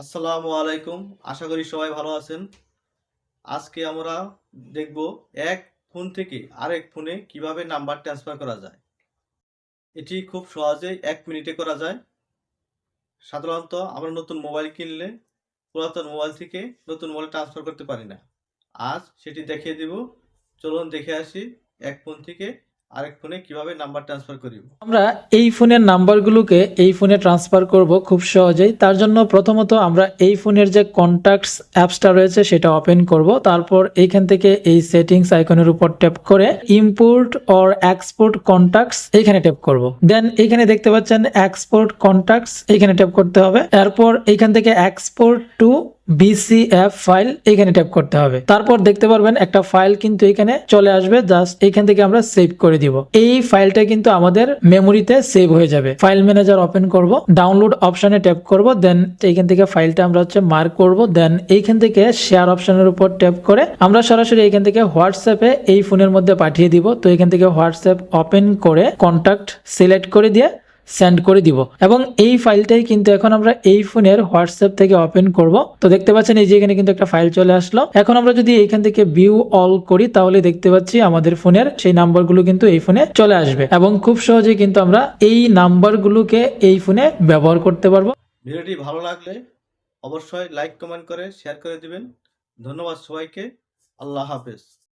আসসালামু আলাইকুম। আশা করি সবাই ভালো আছেন। আজকে আমরা দেখব এক ফোন থেকে আরেক ফোনে কীভাবে নাম্বার ট্রান্সফার করা যায়। এটি খুব সহজেই এক মিনিটে করা যায়। সাধারণত আমরা নতুন মোবাইল কিনলে পুরাতন মোবাইল থেকে নতুন মোবাইল ট্রান্সফার করতে পারি না। আজ সেটি দেখিয়ে দিব। চলুন দেখে আসি এক ফোন থেকে আরেক ফোনে কীভাবে নাম্বার ট্রান্সফার করিব? আমরা এই ফোনের নাম্বারগুলোকে এই ফোনে ট্রান্সফার করব খুব সহজেই। তার জন্য প্রথমত আমরা এই ফোনের যে কন্ট্যাক্টস অ্যাপসটা রয়েছে সেটা ওপেন করব। তারপর এইখান থেকে এই সেটিংস আইকনের উপর ট্যাপ করে ইম্পোর্ট অর এক্সপোর্ট কন্ট্যাক্টস এখানে ট্যাপ করব। দেন এখানে দেখতে পাচ্ছেন এক্সপোর্ট কন্ট্যাক্টস এখানে ট্যাপ করতে হবে। এরপর এখান থেকে export to B C F file এখানে ট্যাপ করতে হবে। তারপর দেখতে পারবেন একটা ফাইল কিন্তু এখানে চলে আসবে জাস্ট এখান থেকে আমরা সেভ করে দিব। এই ফাইলটা কিন্তু আমাদের মেমোরিতে সেভ হয়ে যাবে। ফাইল ম্যানেজার ওপেন করব ডাউনলোড অপশনে ট্যাপ করব দেন এইখান থেকে ফাইলটা আমরা হচ্ছে মার্ক করব দেন এইখান থেকে শেয়ার অপশনের উপর ট্যাপ করে আমরা সরাসরি এখান থেকে হোয়াটসঅ্যাপে এই ফোনের মধ্যে পাঠিয়ে দিব। তো এখান থেকে হোয়াটসঅ্যাপ ওপেন করে কন্টাক্ট সিলেক্ট করে দিয়ে সেন্ড করে দিব। এবং এই ফাইলটাই কিন্তু এখন আমরা এই ফোনের হোয়াটসঅ্যাপ থেকে ওপেন করব। তো দেখতে পাচ্ছেন এই যে এখানে কিন্তু একটা ফাইল চলে আসলো। এখন আমরা যদি এখান থেকে ভিউ অল করি, তাহলে দেখতে পাচ্ছি আমাদের ফোনের সেই নাম্বারগুলো কিন্তু এই ফোনে চলে আসবে। এবং খুব সহজেই কিন্তু আমরা এই নাম্বারগুলোকে এই ফোনে ব্যবহার করতে পারব। ভিডিওটি ভালো লাগলে অবশ্যই লাইক কমেন্ট করে শেয়ার করে দিবেন। ধন্যবাদ সবাইকে। আল্লাহ হাফেজ।